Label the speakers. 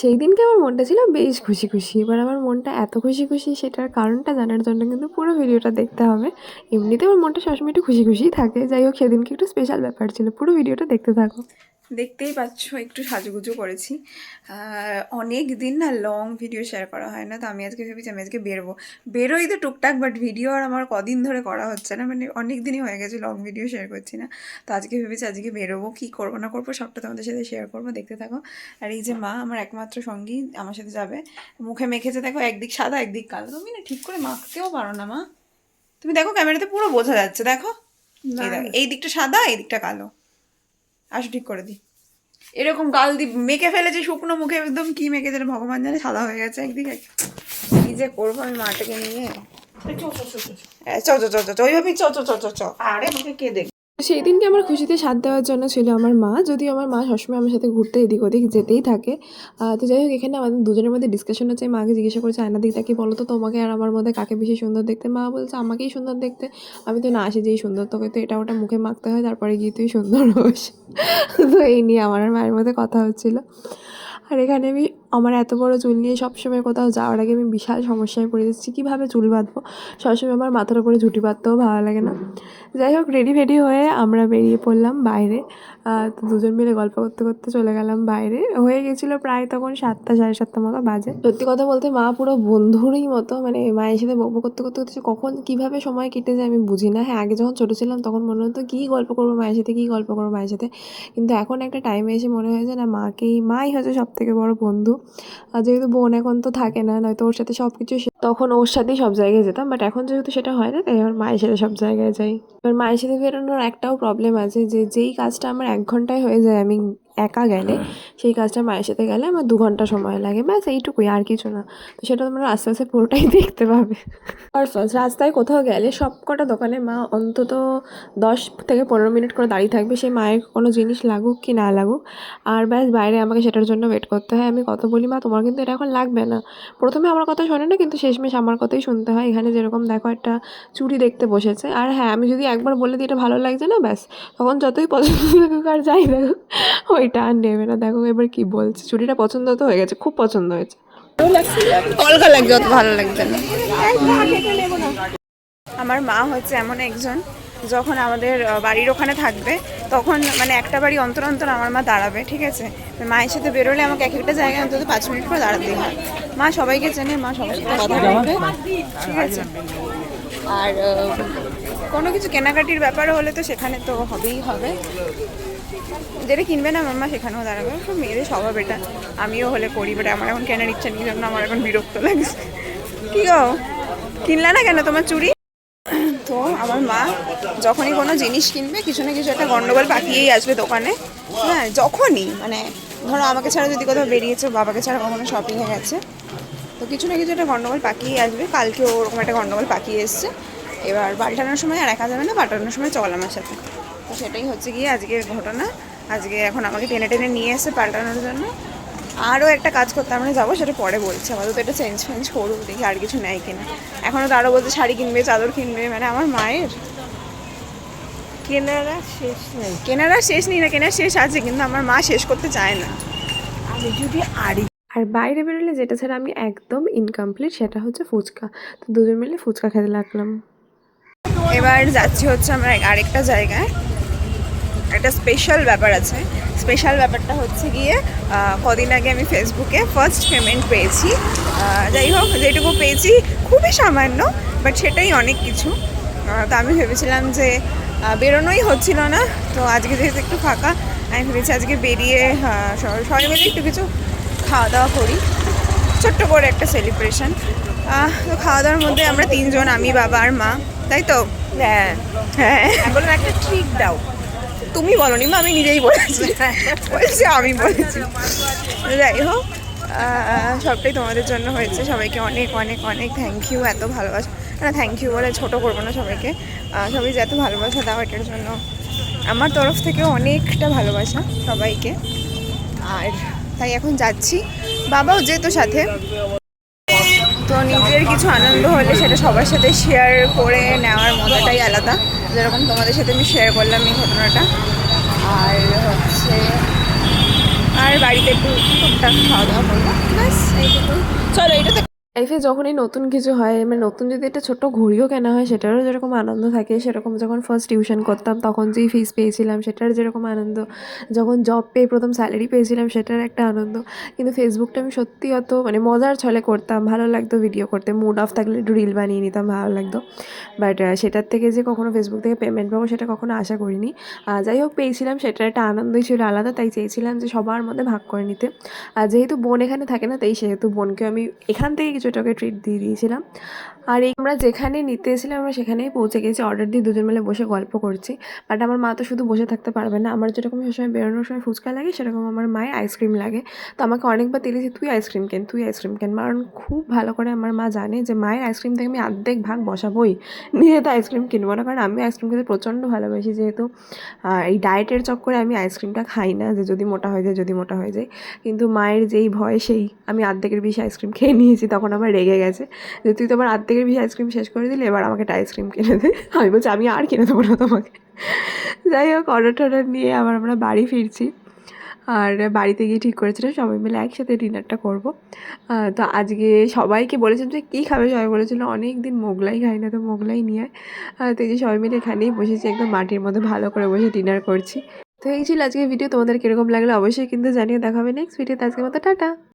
Speaker 1: সেই দিনকে আমার মনটা ছিল বেশ খুশি খুশি। এবার আমার মনটা এত খুশি খুশি সেটার কারণটা জানার জন্য কিন্তু পুরো ভিডিওটা দেখতে হবে। এমনিতে আমার মনটা সবসময় একটু খুশি খুশিই থাকে। যাই হোক, সেদিনকে একটু স্পেশাল ব্যাপার ছিল। পুরো ভিডিওটা দেখতে থাকো।
Speaker 2: দেখতেই পাচ্ছ একটু সাজুগুজু করেছি। অনেক দিন না লং ভিডিও শেয়ার করা হয় না তো আমি আজকে ভেবেছি আমি আজকে বেরোবো। বেরোই তো টুকটাক বাট ভিডিও আর আমার কদিন ধরে করা হচ্ছে না মানে অনেক দিনই হয়ে গেছে লং ভিডিও শেয়ার করছি না। তো আজকে ভেবেছি আজকে বেরোবো কী করব না করব সবটা তোমাদের সাথে শেয়ার করব দেখতে থাকো। আর এই যে মা আমার একমাত্র সঙ্গী আমার সাথে যাবে। মুখে মেখেছে দেখো একদিক সাদা একদিক কালো। তুমি না ঠিক করে মাখতেও পারো না মা। তুমি দেখো ক্যামেরাতে পুরো বোঝা যাচ্ছে দেখো। এই দেখো, এই দিকটা সাদা এই দিকটা কালো। আসো ঠিক করে দিই এরকম গাল দি মেখে ফেলেছে শুকনো মুখে একদম কি মেখে যেন ভগবান জানে সাদা হয়ে গেছে একদিকে কি যে করব আমি মাটাকে নিয়ে চো চ চ চ চ চ চো চো চো চো চো চ আরে মুখে কে দেখ
Speaker 1: সেই দিনকে আমার খুশিতে সাথ দেওয়ার জন্য ছিল আমার মা। যদিও আমার মা সবসময় আমার সাথে ঘুরতে এদিক ওদিক যেতেই থাকে। তো যাই হোক, এখানে আমাদের দুজনের মধ্যে ডিসকাশন হচ্ছে। মাকে জিজ্ঞাসা করছে, আয়না দিকটা কি বলো তো তোমাকে আর আমার মধ্যে কাকে বেশি সুন্দর দেখতে? মা বলছে, আমাকেই সুন্দর দেখতে। আমি তো না আসি যেই সুন্দর, তোকে তো এটা ওটা মুখে মাখতে হয়, তারপরে গিয়ে তুই সুন্দর হোস। তো এই নিয়ে আমার আর মায়ের মধ্যে কথা হচ্ছিল। আর এখানে আমি আমার এত বড় চুল নিয়ে সবসময় কোথাও যাওয়ার আগে আমি বিশাল সমস্যায় পড়ে যাচ্ছি। কীভাবে চুল বাঁধবো? সবসময় আমার মাথার উপরে ঝুঁটি বাঁধতেও ভালো লাগে না। যাই হোক রেডি ফেডি হয়ে আমরা বেরিয়ে পড়লাম বাইরে। তো দুজন মিলে গল্প করতে করতে চলে গেলাম বাইরে। হয়ে গেছিল প্রায় তখন সাতটা, সাড়ে সাতটা মতো বাজে। সত্যি কথা বলতে মা পুরো বন্ধুরই মতো মানে মায়ের সাথে বকবক করতে করতে করতে কখন কীভাবে সময় কেটে যায় আমি বুঝি না। হ্যাঁ আগে যখন ছোটো ছিলাম তখন মনে হতো কী গল্প করব মায়ের সাথে, কী গল্প করব মায়ের সাথে। কিন্তু এখন একটা টাইমে এসে মনে হয় যে না, মাকেই, মাই হচ্ছে সব থেকে বড় বন্ধু। আর যেহেতু বোন এখন তো থাকে না, নয়তো ওর সাথে সব কিছু তখন ওর সাথেই সব জায়গায় যেতাম বাট এখন যেহেতু সেটা হয় না, তাই আমার মায়ের সাথে সব জায়গায় যাই। এবার মায়ের সাথে বেরোনোর একটাও প্রবলেম আছে যে, যেই কাজটা আমার এক ঘন্টায় হয়ে যায়, আমি একা গেলে সেই কাজটা মায়ের সাথে গেলে আমার দু ঘণ্টা সময় লাগে ব্যাস এইটুকুই আর কিছু না। তো সেটা তোমরা আস্তে আস্তে পুরোটাই দেখতে পাবে। আর ফার্স্ট রাস্তায় কোথাও গেলে সব কটা দোকানে মা অন্তত দশ থেকে পনেরো মিনিট করে দাঁড়িয়ে থাকবে সেই মায়ের কোনো জিনিস লাগুক কি না লাগুক। আর ব্যাস বাইরে আমাকে সেটার জন্য ওয়েট করতে হয়। আমি কত বলি মা তোমার কিন্তু এটা এখন লাগবে না। প্রথমে আমার কথা শোনে না কিন্তু শেষমেশ আমার কথাই শুনতে হয়। এখানে যেরকম দেখো একটা চুড়ি দেখতে বসেছে। আর হ্যাঁ আমি যদি একবার বলে দিই এটা ভালো লাগছে না? ব্যাস তখন যতই পছন্দ থাকুক আর যাই দেখুক ওইটা আর নেবে না। দেখো এবার কি বলছে। চুড়িটা পছন্দ তো হয়ে গেছে খুব পছন্দ হয়েছে।
Speaker 2: অলগা লাগছে অত ভালো লাগছে না। আমার মা হচ্ছে এমন একজন যখন আমাদের বাড়ির ওখানে থাকবে তখন মানে একটা বাড়ি অন্তর অন্তর আমার মা দাঁড়াবে ঠিক আছে? মায়ের সাথে বেরোলে আমাকে এক একটা জায়গায় অন্তত পাঁচ মিনিট করে দাঁড়াতে হয়। মা সবাইকে চেনে মা সবার সাথে কথা বলবে ঠিক আছে? আর কোনো কিছু কেনাকাটির ব্যাপার হলে তো সেখানে তো হবেই হবে। যেটা কিনবে না মাম্মা, সেখানেও দাঁড়াবে। সব মেয়েদের স্বভাব এটা। আমিও হলে করি বাট আমার এখন কেনার ইচ্ছা নেই জন্য আমার এখন বিরক্ত লাগছে। কি গো? কিনলা না কেন তোমার চুড়ি? তো আমার মা যখনই কোনো জিনিস কিনবে, কিছু না কিছু একটা গন্ডগোল পাকিয়েই আসবে দোকানে। হ্যাঁ যখনই মানে ধরো আমাকে ছাড়া যদি কোথাও বেরিয়েছে, বাবাকে ছাড়া কখনো শপিংয়ে গেছে, তো কিছু না কিছু একটা গন্ডগোল পাকিয়েই আসবে। কালকে ওরকম একটা গন্ডগোল পাকিয়ে এসছে। এবার পাল্টানোর সময় আর একা যাবে না পাল্টানোর সময় চল আমার সাথে। সেটাই হচ্ছে গিয়ে আজকের ঘটনা। আজকে এখন আমাকে টেনে টেনে নিয়ে এসে পাল্টানোর জন্য। আরও একটা কাজ করতে আমরা যাব সেটা পরে বলছি। তো এটা চেঞ্জ ফেঞ্জ করুক দেখি আর কিছু নেয় কিনা। এখনও তো আরও বলছে শাড়ি কিনবে চাদর কিনবে মানে আমার মায়ের।
Speaker 3: কেনারা শেষ নেই।
Speaker 2: কেনারা শেষ নেই না কেনার শেষ আছে কিন্তু আমার মা শেষ করতে চায় না।
Speaker 3: আমি যদি আড়ি
Speaker 1: আর বাইরে বেরোলে যেটা ছাড়া আমি একদম ইনকমপ্লিট সেটা হচ্ছে ফুচকা। তো দুজন মিলে ফুচকা খেতে লাগলাম।
Speaker 2: এবার যাচ্ছি হচ্ছে আমরা আরেকটা জায়গায়। একটা স্পেশাল ব্যাপার আছে। স্পেশাল ব্যাপারটা হচ্ছে গিয়ে কদিন আগে আমি ফেসবুকে ফার্স্ট পেমেন্ট পেয়েছি। যাই হোক যেটুকু পেয়েছি খুবই সামান্য বাট সেটাই অনেক কিছু। তো আমি ভেবেছিলাম যে বেরোনোই হচ্ছিল না। তো আজকে যেহেতু একটু ফাঁকা আমি ভেবেছি আজকে বেরিয়ে সবাই মিলে একটু কিছু খাওয়া দাওয়া করি। ছোট্ট করে একটা সেলিব্রেশন তো খাওয়া দাওয়ার মধ্যে আমরা তিনজন আমি বাবা আর মা। তাই তো?
Speaker 3: হ্যাঁ।
Speaker 2: হ্যাঁ।
Speaker 3: বলুন একটা ট্রিক দাও।
Speaker 2: তুমি বলনি, মা, আমি নিজেই বলেছি। বলছি, আমি বলেছি। যাই হোক সবটাই তোমাদের জন্য হয়েছে। সবাইকে অনেক অনেক অনেক থ্যাংক ইউ এত ভালোবাসা। না থ্যাংক ইউ বলে ছোটো করব না সবাইকে। সবাই যে এত ভালোবাসা দাও, এটার জন্য আমার তরফ থেকে অনেকটা ভালোবাসা সবাইকে। আর তাই এখন যাচ্ছি। বাবাও যেত সাথে। তো নিজের কিছু আনন্দ হলে সেটা সবার সাথে শেয়ার করে নেওয়ার মজাটাই আলাদা। যেরকম তোমাদের সাথে আমি শেয়ার করলাম এই ঘটনাটা। আর হচ্ছে, আর বাড়িতে একটু টুকটাক খাওয়া দাওয়া করলাম ব্যাস এইটুকু চলো এটা তো
Speaker 1: লাইফে যখনই নতুন কিছু হয় মানে নতুন যদি একটা ছোট্ট ঘড়িও কেনা হয়, সেটারও যেরকম আনন্দ থাকে, সেরকম যখন ফার্স্ট টিউশন করতাম, তখন যেই ফিস পেয়েছিলাম, সেটার যেরকম আনন্দ। যখন জব পেয়ে প্রথম স্যালারি পেয়েছিলাম, সেটার একটা আনন্দ। কিন্তু ফেসবুকটা আমি সত্যি অত মানে মজার ছলে করতাম, ভালো লাগতো ভিডিও করতে। মুড অফ থাকলে একটু রিল বানিয়ে নিতাম, ভালো লাগতো। বাট সেটার থেকে যে কখনো ফেসবুক থেকে পেমেন্ট পাবো, সেটা কখনো আশা করিনি। যাই হোক, পেয়েছিলাম, সেটার একটা আনন্দই ছিল আলাদা, তাই চেয়েছিলাম যে সবার মধ্যে ভাগ করে নিতে। আর যেহেতু বোন এখানে থাকে না, তাই সেহেতু বোনকে আমি এখান থেকে কিছুটাকে ট্রিট দিয়ে দিয়েছিলাম। আর এই আমরা যেখানে নিতে এসেছিলাম, আমরা সেখানেই পৌঁছে গেছি। অর্ডার দিয়ে দুজন মিলে বসে গল্প করছি। বাট আমার মা তো শুধু বসে থাকতে পারবে না। আমার যেরকম সবসময় বেরোনোর সময় ফুচকা লাগে, সেরকম আমার মায়ের আইসক্রিম লাগে। তো আমাকে অনেকবার দিয়েছি তুই আইসক্রিম কেন, তুই আইসক্রিম কেন? কারণ খুব ভালো করে আমার মা জানে যে মায়ের আইসক্রিম থেকে আমি অর্ধেক ভাগ বসাবোই। নিজে তো আইসক্রিম কিনবো না। কারণ আমি আইসক্রিম খেতে প্রচণ্ড ভালোবাসি যেহেতু এই ডায়েটের চক্করে আমি আইসক্রিমটা খাই না যে যদি মোটা হয়ে যায়, যদি মোটা হয়ে যায়। কিন্তু মায়ের যেই ভয়, সেই আমি অর্ধেকের বেশি আইসক্রিম খেয়ে নিয়েছি। তখন আমার রেগে গেছে যে তুই তো আমার অর্ধেকের বেশি আইসক্রিম শেষ করে দিলি, এবার আমাকে একটা আইসক্রিম কিনে দে। আমি বলছি, আমি আর কিনে দেবো না তোমাকে। যাই হোক অর্ডার টর্ডার নিয়ে আবার আমরা বাড়ি ফিরছি। আর বাড়িতে গিয়ে ঠিক করেছিলাম, সবাই মিলে একসাথে ডিনারটা করব। তো আজকে সবাইকে বলেছিলাম যে, কী খাবে? সবাই বলেছিল অনেক দিন মোগলাই খাই না তো মোগলাই নিয়ে তো এই যে সবাই মিলে এখানেই বসেছি, একদম মাটির মধ্যে ভালো করে বসে ডিনার করছি। তো এই ছিল আজকে ভিডিও তোমাদের কীরকম লাগল অবশ্যই কিন্তু জানিয়ে দেখা হবে নেক্সট ভিডিওতে আজকের মতো, টাটা!